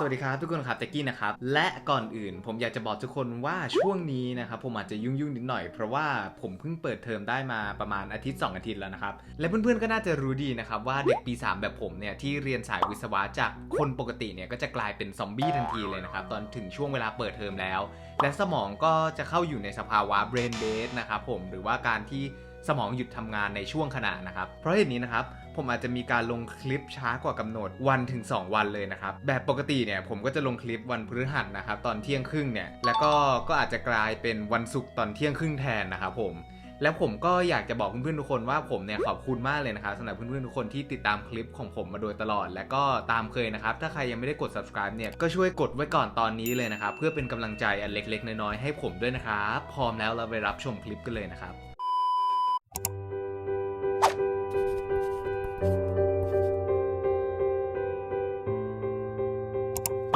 สวัสดีครับทุกคนครับแจ็กกี้นะครับ และก่อนอื่นผมอยากจะบอกทุกคนว่าช่วงนี้นะครับผมอาจจะยุ่งยุ่งๆนิดหน่อยเพราะว่าผมเพิ่งเปิดเทอมได้มาประมาณอาทิตย์ 2 อาทิตย์แล้วนะครับ และเพื่อนๆก็น่าจะรู้ดีนะครับว่าเด็กปี 3 แบบผมเนี่ยที่เรียนสายวิศวะจากคนปกติเนี่ยก็จะกลายเป็นซอมบี้ทันทีเลยนะครับตอนถึงช่วงเวลาเปิดเทอมแล้ว และสมองก็จะเข้าอยู่ในสภาวะ brain dead นะครับผมหรือว่าการที่สมองหยุดทำงานในช่วงขณะนะครับ เพราะเหตุนี้นะครับ ผมอาจจะมีการลงคลิปช้ากว่ากำหนดวันถึง 2 วันเลยนะครับ แบบปกติเนี่ยผมก็จะลงคลิปวันพฤหัสนะครับตอนเที่ยงครึ่งเนี่ยแล้วก็ก็อาจจะกลายเป็นวันศุกร์ตอนเที่ยงครึ่งแทนนะครับผมแล้วผมก็อยากจะบอกเพื่อนๆทุกคนว่าผมเนี่ยขอบคุณมากเลยนะครับสำหรับเพื่อนๆทุกคนที่ติดตามคลิปของผมมาโดยตลอด และก็ตามเคยนะครับ ถ้าใครยังไม่ได้กด subscribe เนี่ยก็ช่วยกดไว้ก่อนตอนนี้เลยนะครับ เพื่อเป็นกำลังใจอันเล็กๆ น้อยๆให้ผมด้วยนะครับ พร้อมแล้วเราไปรับชมคลิปกันเลยนะครับ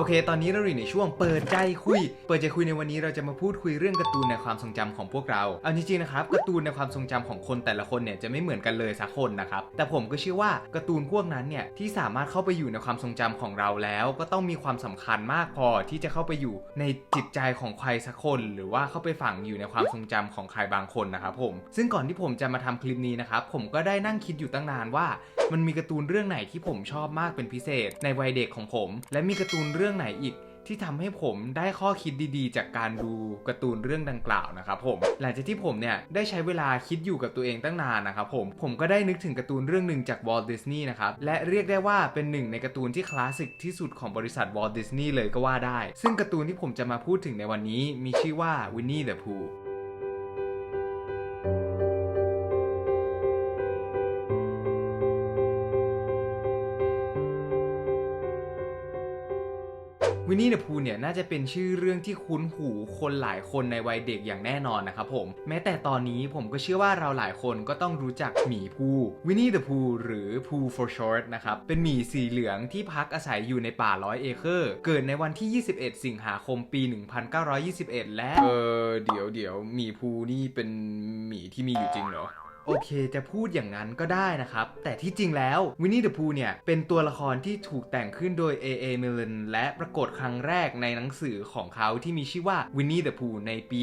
อเค ตอนนี้เราอยู่ในช่วงเปิดใจคุย เปิดใจคุยในวันนี้เราจะมาพูดคุยเรื่องการ์ตูนในความทรงจำของพวกเรา เอาจริงๆนะครับการ์ตูนในความทรงจำของคนแต่ละคนเนี่ยจะไม่เหมือนกันเลยสักคนนะครับ แต่ผมก็เชื่อว่าการ์ตูนพวกนั้นเนี่ยที่สามารถเข้าไปอยู่ในความทรงจำของเราแล้ว ก็ต้องมีความสำคัญมากพอที่จะเข้าไปอยู่ในจิตใจของใครสักคน หรือว่าเข้าไปฝังอยู่ในความทรงจำของใครบางคนนะครับผม ซึ่งก่อนที่ผมจะมาทำคลิปนี้นะครับผมก็ได้นั่งคิดอยู่ตั้งนานว่า มันมีการ์ตูนเรื่องไหนที่ผมชอบมากเป็นพิเศษ ในวัยเด็กของผม และมีการ์ตูนเรื่องไหนอีกที่ทำให้ผมได้ข้อคิดดีๆ จากการดูการ์ตูนเรื่องดังกล่าวนะครับผมหลังจากที่ผมเนี่ยได้ใช้เวลาคิดอยู่กับตัวเองตั้งนานนะครับผมผมก็ได้นึกถึงการ์ตูนเรื่องหนึ่งจากวอลดิสนีย์นะครับและเรียกได้ว่าเป็นหนึ่งในการ์ตูนที่คลาสสิกที่สุดของบริษัทวอลดิสนีย์เลยก็ว่าได้ ซึ่งการ์ตูนที่ผมจะมาพูดถึงในวันนี้มีชื่อว่าวินนี่เดอะพู วินนี่เดอะพูเนี่ยน่าจะเป็นชื่อเรื่องที่คุ้นหูคนหลายคนในวัยเด็กอย่างแน่นอนนะครับผม แม้แต่ตอนนี้ผมก็เชื่อว่าเราหลายคนก็ต้องรู้จักหมีพูวินนี่เดอะพูหรือ Pooh for short นะครับ เป็นหมีสีเหลืองที่พักอาศัยอยู่ในป่าร้อยเอเคอร์ เกิดในวันที่ 21 สิงหาคมปี 1921 และ เออเดี๋ยวเดี๋ยวหมีพูนี่เป็นหมีที่มีอยู่จริงเหรอ โอเคจะพูดอย่างนั้นก็ได้นะครับ แต่ที่จริงแล้ววินนี่เดอะพูเนี่ย เป็นตัวละครที่ถูกแต่งขึ้นโดย A.A. Milne และปรากฏครั้งแรกในหนังสือของเขาที่มีชื่อว่าวินนี่เดอะพูในปี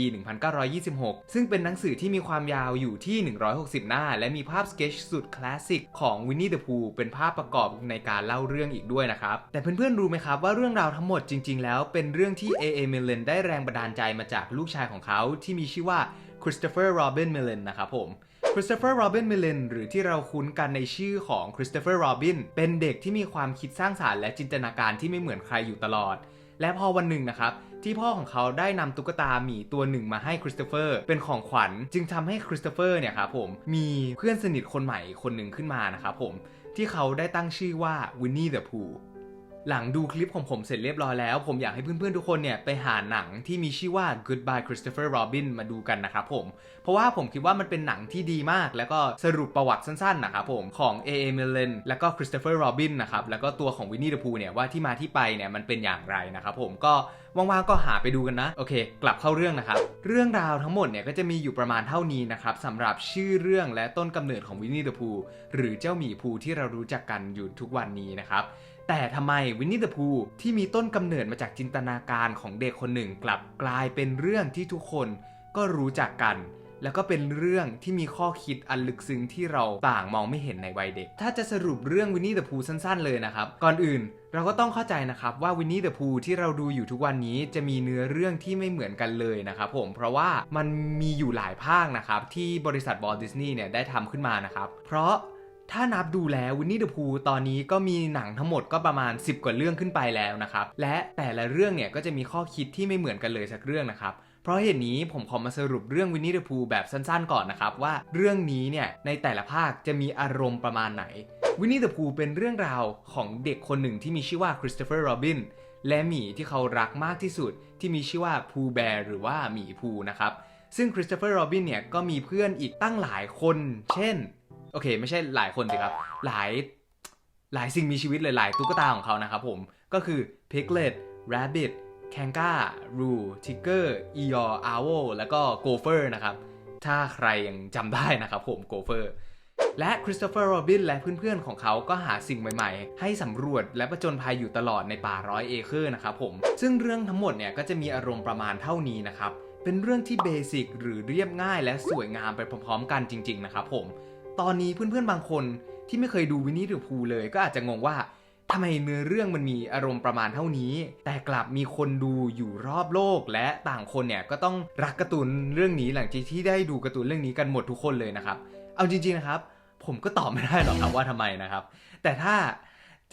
1926 ซึ่งเป็นหนังสือที่มีความยาวอยู่ที่ 160 หน้า และมีภาพสเกจสุดคลาสสิกของวินนี่เดอะพูเป็นภาพประกอบในการเล่าเรื่องอีกด้วยนะครับ แต่เพื่อนๆรู้ไหมครับว่าเรื่องราวทั้งหมดจริง ๆ แล้วเป็นเรื่องที่ A.A. Milne ได้แรงบันดาลใจมาจากลูกชายของเขาที่มีชื่อว่า Christopher Robin Milne นะครับผม คริสโตเฟอร์โรบินมิลเลนหรือที่เราคุ้นกันในชื่อของคริสโตเฟอร์โรบินเป็นเด็กที่มีความคิดสร้างสารรค์และจินตนาการที่ไม่เหมือนใครอยู่ตลอด และพอวันหนึ่งนะครับที่พ่อของเขาได้นำตุ๊กตาหมีตัวหนึ่งมาให้คริสโตเฟอร์เป็นของขวัญ จึงทำให้คริสโตเฟอร์เนี่ยครับผมมีเพื่อนสนิทคนใหม่คนหนึ่งขึ้นมานะครับผมที่เขาได้ตั้งชื่อว่าวินนี่เดอะพู หลังดูคลิปของผมเสร็จเรียบร้อยแล้ว ผมอยากให้เพื่อนๆทุกคนเนี่ยไปหาหนังที่มีชื่อว่า Goodbye Christopher Robin มาดูกันนะครับผม เพราะว่าผมคิดว่ามันเป็นหนังที่ดีมาก แล้วก็สรุปประวัติสั้นๆนะครับผมของ A.A. Milne แล้วก็ Christopher Robin นะครับแล้วก็ตัวของ Winnie the Pooh เนี่ยว่าที่มาที่ไปเนี่ยมันเป็นอย่างไรนะครับผมก็ ว่างๆก็หาไปดูกันนะ โอเค กลับเข้าเรื่องนะครับ เรื่องราวทั้งหมดเนี่ยก็จะมีอยู่ประมาณเท่านี้นะครับสำหรับชื่อเรื่องและต้นกำเนิดของ Winnie the Pooh หรือเจ้าหมีภูที่เรารู้จักกันอยู่ทุกวันนี้นะครับแต่ทำไมวินนี่เดอะพูที่มีต้นกำเนิดมาจากจินตนาการของเด็กคนหนึ่งกลับกลายเป็นเรื่องที่ทุกคนก็รู้จักกัน แล้วก็เป็นเรื่องที่มีข้อคิดอันลึกซึ้งที่เราต่างมองไม่เห็นในวัยเด็ก ถ้าจะสรุปเรื่องวินนี่เดอะพูสั้นๆเลยนะครับ ก่อนอื่น เราก็ต้องเข้าใจนะครับว่าวินนี่เดอะพูที่เราดูอยู่ทุกวันนี้จะมีเนื้อเรื่องที่ไม่เหมือนกันเลยนะครับผมเพราะว่ามันมีอยู่หลายภาคนะครับที่บริษัทบอลดิสนีย์เนี่ยได้ทำขึ้นมานะครับเพราะถ้านับดูแล้ววินนี่เดอะพูตอนนี้ก็มีหนังทั้งหมดก็ประมาณ 10 กว่าเรื่องขึ้นไปแล้วนะครับและแต่ละเรื่องเนี่ยก็จะมีข้อคิดที่ไม่เหมือนกันเลยสักเรื่องนะครับเพราะเหตุนี้ผมขอมาสรุปเรื่องวินนี่เดอะพูแบบสั้นๆ ก่อนนะครับว่าเรื่องนี้เนี่ยในแต่ละภาคจะมีอารมณ์ประมาณไหน วินนี่เดอะพูเป็นเรื่องราวของเด็กคนหนึ่งที่มีชื่อว่าคริสโตเฟอร์โรบินและหมีที่เขารักมากที่สุดที่มีชื่อว่าพูแบร์หรือว่าหมีพูนะครับ ซึ่งคริสโตเฟอร์โรบินเนี่ยก็มีเพื่อนอีกตั้งหลายคน เช่น โอเค ไม่ใช่หลายคนสิครับ หลายหลายสิ่งมีชีวิตเลยหลายตุ๊กตาของเขานะครับผม ก็คือ Piglet Rabbit Kanga Ru Tiger Eeyore Owl แล้วก็ Gopher นะครับ ถ้าใครยังจำได้นะครับผม Gopher และคริสโตเฟอร์โรบินและเพื่อนๆของเขาก็หาสิ่งใหม่ๆ ให้สำรวจและประจนภัยอยู่ตลอดในป่าร้อยเอเคอร์นะครับผม ซึ่งเรื่องทั้งหมดเนี่ยก็จะมีอารมณ์ประมาณเท่านี้นะครับ เป็นเรื่องที่เบสิกหรือเรียบง่ายและสวยงามไปพร้อมๆ กันจริง ๆ นะครับผม ตอนนี้เพื่อนๆบางคนที่ไม่เคยดูวินนี่เดอพูลเลยก็อาจจะงงว่าทำไมเนื้อเรื่องมันมีอารมณ์ประมาณเท่านี้ แต่กลับมีคนดูอยู่รอบโลก และต่างคนเนี่ยก็ต้องรักการ์ตูนเรื่องนี้หลังจากที่ได้ดูการ์ตูนเรื่องนี้กันหมดทุกคนเลยนะครับ เอาจริงๆนะครับ ผมก็ตอบไม่ได้หรอกครับว่าทำไมนะครับ แต่ถ้า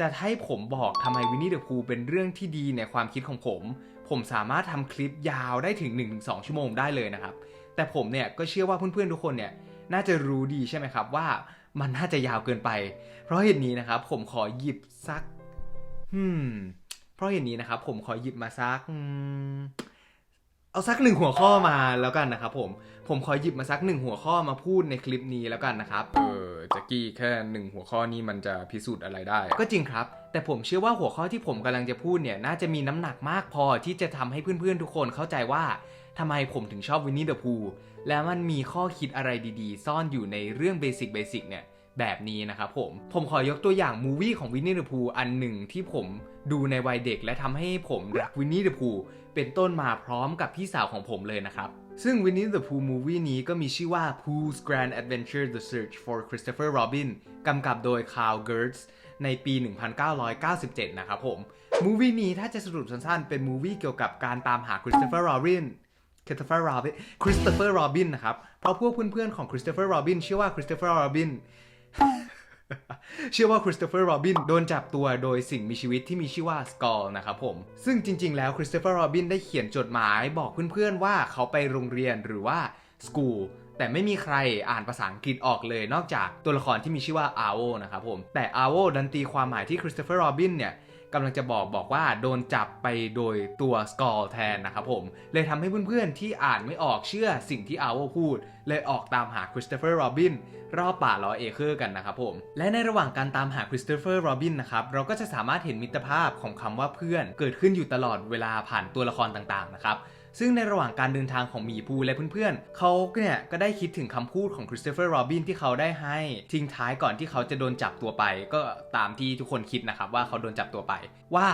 จะให้ผมบอกทำไมวินนี่เดอะพูลเป็นเรื่องที่ดีในความคิดของผม ผมสามารถทำคลิปยาวได้ถึง 1-2 ชั่วโมงได้เลยนะครับ แต่ผมเนี่ยก็เชื่อว่าเพื่อนๆทุกคนเนี่ยน่าจะรู้ดีใช่ไหมครับว่ามันน่าจะยาวเกินไป เพราะเหตุนี้นะครับ ผมขอหยิบสักอืมเพราะเหตุนี้นะครับ ผมขอหยิบมาสักอืม เอาสักหนึ่งหัวข้อมาแล้วกันนะครับผม ผมขอหยิบมาสักหนึ่งหัวข้อมาพูดในคลิปนี้แล้วกันนะครับ เออแจ็กกี้แค่หนึ่งหัวข้อนี้มันจะพิสูจน์อะไรได้ ก็จริงครับ แต่ผมเชื่อว่าหัวข้อที่ผมกำลังจะพูดเนี่ยน่าจะมีน้ำหนักมากพอที่จะทำให้เพื่อนๆทุกคนเข้าใจว่าทำไมผมถึงชอบวินนี่เดอะพูและมันมีข้อคิดอะไรดีๆ ซ่อนอยู่ในเรื่องเบสิกเบสิกเนี่ย แบบนี้นะครับผม ผมขอยกตัวอย่างมูวี่ของวินนี่เดอะพูอันหนึ่งที่ผมดูในวัยเด็กและทำให้ผมรักวินนี่เดอะพูเป็นต้นมาพร้อมกับพี่สาวของผมเลยนะครับ ซึ่งวินนี่เดอะพูมูวี่นี้ก็มีชื่อว่า Pooh's Grand Adventure The Search for Christopher Robin กำกับโดย Carl Gertz ในปี 1997 นะครับผม มูวี่นี้ถ้าจะสรุปสั้นๆ เป็นมูวี่เกี่ยวกับการตามหา Christopher Robin คริสโตเฟอร์โรบินคริสโตเฟอร์โรบินนะครับ เพราะพวกเพื่อนๆของคริสโตเฟอร์โรบินเชื่อว่าคริสโตเฟอร์โรบิน ชื่อว่าคริสโตเฟอร์โรบินโดนจับตัวโดยสิ่งมีชีวิตที่มีชื่อว่าสกอลนะครับผม ซึ่งจริง ๆ แล้วคริสโตเฟอร์โรบินได้เขียนจดหมายบอกเพื่อนๆว่าเขาไปโรงเรียนหรือว่าสกูลแต่ไม่มีใครอ่านภาษาอังกฤษออกเลย นอกจากตัวละครที่มีชื่อว่าอาโวนะครับผม แต่อาโวดันตีความหมายที่คริสโตเฟอร์โรบินเนี่ย กำลังจะบอกบอกว่าโดนจับไปโดยตัวสกอลแทนนะครับผม เลยทำให้เพื่อนๆ ที่อ่านไม่ออกเชื่อสิ่งที่อาวพูด เลยออกตามหาคริสโตเฟอร์โรบินรอบป่าล้อเอเคอร์กันนะครับผม และในระหว่างการตามหาคริสโตเฟอร์โรบินนะครับ เราก็จะสามารถเห็นมิตรภาพของคำว่าเพื่อนเกิดขึ้นอยู่ตลอดเวลาผ่านตัวละครต่างๆนะครับ ซึ่งในระหว่างการเดินทางของหมีภูและเพื่อนๆ เขาเนี่ยก็ได้คิดถึงคำพูดของคริสโตเฟอร์โรบินที่เขาได้ให้ทิ้งท้ายก่อนที่เขาจะโดนจับตัวไป ก็ตามที่ทุกคนคิดนะครับว่าเขาโดนจับตัวไปว่า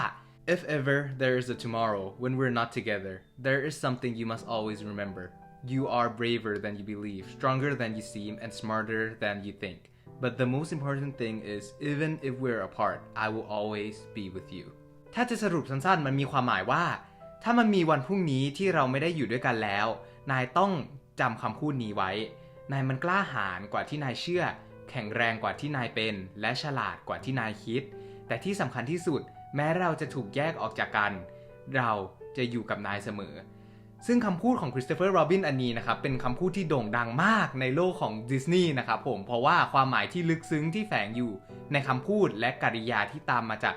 if ever there is a tomorrow when we're not together there is something you must always remember you are braver than you believe stronger than you seem and smarter than you think but the most important thing is even if we're apart I will always be with you ถ้าจะสรุปสั้นๆ มันมีความหมายว่า ถ้ามันมีวันพรุ่งนี้ที่เราไม่ได้อยู่ด้วยกันแล้ว นายต้องจำคำพูดนี้ไว้ นายมันกล้าหาญกว่าที่นายเชื่อ แข็งแรงกว่าที่นายเป็น และฉลาดกว่าที่นายคิด แต่ที่สำคัญที่สุด แม้เราจะถูกแยกออกจากกัน เราจะอยู่กับนายเสมอ ซึ่งคำพูดของคริสโตเฟอร์โรบินอันนี้นะครับ เป็นคำพูดที่โด่งดังมากในโลกของดิสนีย์นะครับผม เพราะว่าความหมายที่ลึกซึ้งที่แฝงอยู่ในคำพูดและกริยาที่ตามมาจาก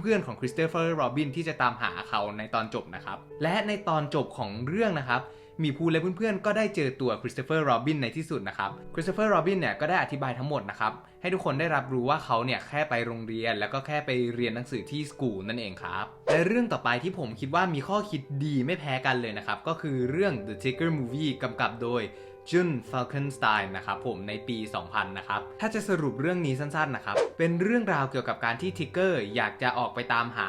เพื่อนๆของคริสโตเฟอร์โรบินที่จะตามหาเขาในตอนจบนะครับ และในตอนจบของเรื่องนะครับมีพูและเพื่อนๆ ก็ได้เจอตัวคริสโตเฟอร์โรบินในที่สุดนะครับ คริสโตเฟอร์โรบินเนี่ยก็ได้อธิบายทั้งหมดนะครับ ให้ทุกคนได้รับรู้ว่าเขาเนี่ยแค่ไปโรงเรียน แล้วก็แค่ไปเรียนหนังสือที่สกูลนั่นเองครับ และเรื่องต่อไปที่ผมคิดว่ามีข้อคิดดีไม่แพ้กันเลยนะครับ ก็คือเรื่อง The Tiger Movie กำกับโดย จุนฟ a ล c นสไตน์นะครับผมในปี 2000 นะครับ ถ้าจะสรุปเรื่องนี้สั้นๆนะครับ เป็นเรื่องราวเกี่ยวกับการที่ทิกเกอร์อยากจะออกไปตามหา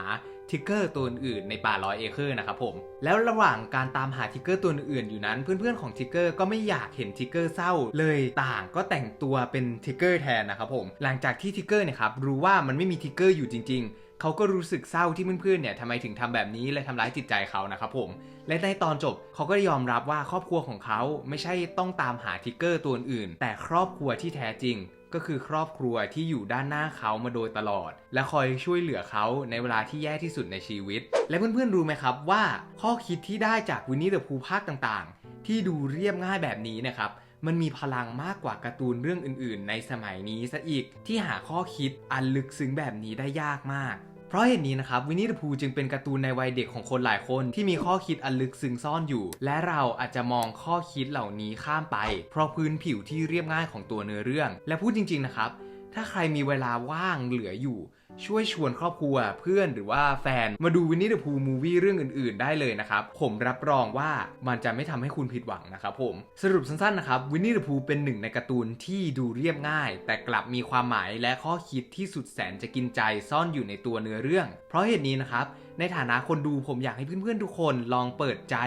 ทิกเกอร์ตัวอื่นในป่าร้อยเอเคอร์นะครับผม แล้วระหว่างการตามหาทิกเกอร์ตัวอื่นอยู่นั้น เพื่อนๆของทิกเกอร์ก็ไม่อยากเห็นทิกเกอร์เศร้าเลยต่างก็แต่งตัวเป็นทิกเกอร์แทนนะครับผม หลังจากที่ทิกเกอร์เนี่ยครับรู้ว่ามันไม่มีทิกเกอร์อยู่จริง ๆ เขาก็รู้สึกเศร้าที่เพื่อนๆเนี่ยทำไมถึงทำแบบนี้และทำร้ายจิตใจเขานะครับผม และในตอนจบเขาก็ยอมรับว่าครอบครัวของเขาไม่ใช่ต้องตามหาทิกเกอร์ตัวอื่น แต่ครอบครัวที่แท้จริงก็คือครอบครัวที่อยู่ด้านหน้าเขามาโดยตลอด และคอยช่วยเหลือเขาในเวลาที่แย่ที่สุดในชีวิต และเพื่อนๆรู้ไหมครับว่า ข้อคิดที่ได้จากวินนี่เดอะพูภาคต่างๆ ที่ดูเรียบง่ายแบบนี้นะครับ มันมีพลังมากกว่าการ์ตูนเรื่องอื่น ๆ ในสมัยนี้ซะอีกที่หาข้อคิดอันลึกซึ้งแบบนี้ได้ยากมากเพราะเหตุนี้นะครับวินนี่เดอะพูจึงเป็นการ์ตูนในวัยเด็กของคนหลายคนที่มีข้อคิดอันลึกซึ้งซ่อนอยู่ และเราอาจจะมองข้อคิดเหล่านี้ข้ามไป เพราะพื้นผิวที่เรียบง่ายของตัวเนื้อเรื่อง และพูดจริง ๆ นะครับ ถ้าใครมีเวลาว่างเหลืออยู่ ช่วยชวนครอบครัวเพื่อนหรือว่าแฟนมาดูวินนี่เดอะพูมูวี่เรื่องอื่นๆ ได้เลยนะครับ ผมรับรองว่ามันจะไม่ทำให้คุณผิดหวังนะครับผม สรุปสั้นๆนะครับวินนี่เดอะพูเป็นหนึ่งในการ์ตูนที่ดูเรียบง่าย แต่กลับมีความหมายและข้อคิดที่สุดแสนจะกินใจซ่อนอยู่ในตัวเนื้อเรื่อง เพราะเหตุนี้นะครับในฐานะคนดูผมอยากให้เพื่อนๆทุกคนลองเปิดใจ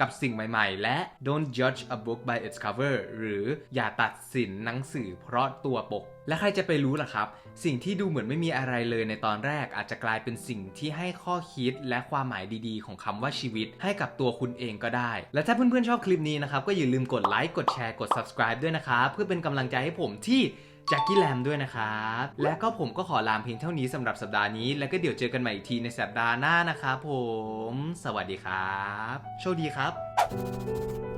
กับสิ่งใหม่ๆ และ don't judge a book by its cover หรืออย่าตัดสินหนังสือเพราะตัวปก และใครจะไปรู้ล่ะครับ สิ่งที่ดูเหมือนไม่มีอะไรเลยในตอนแรกอาจจะกลายเป็นสิ่งที่ให้ข้อคิดและความหมายดีๆ ของคำว่าชีวิต ให้กับตัวคุณเองก็ได้ และถ้าเพื่อนๆชอบคลิปนี้นะครับ ก็อย่าลืมกดไลค์กดแชร์กด subscribe ด้วยนะครับเพื่อเป็นกำลังใจให้ผมที่แจ็คกี้แลมด้วยนะครับ และก็ผมก็ขอลามเพียงเท่านี้สำหรับสัปดาห์นี้ แล้วก็เดี๋ยวเจอกันใหม่อีกทีในสัปดาห์หน้านะครับผม สวัสดีครับ โชคดีครับ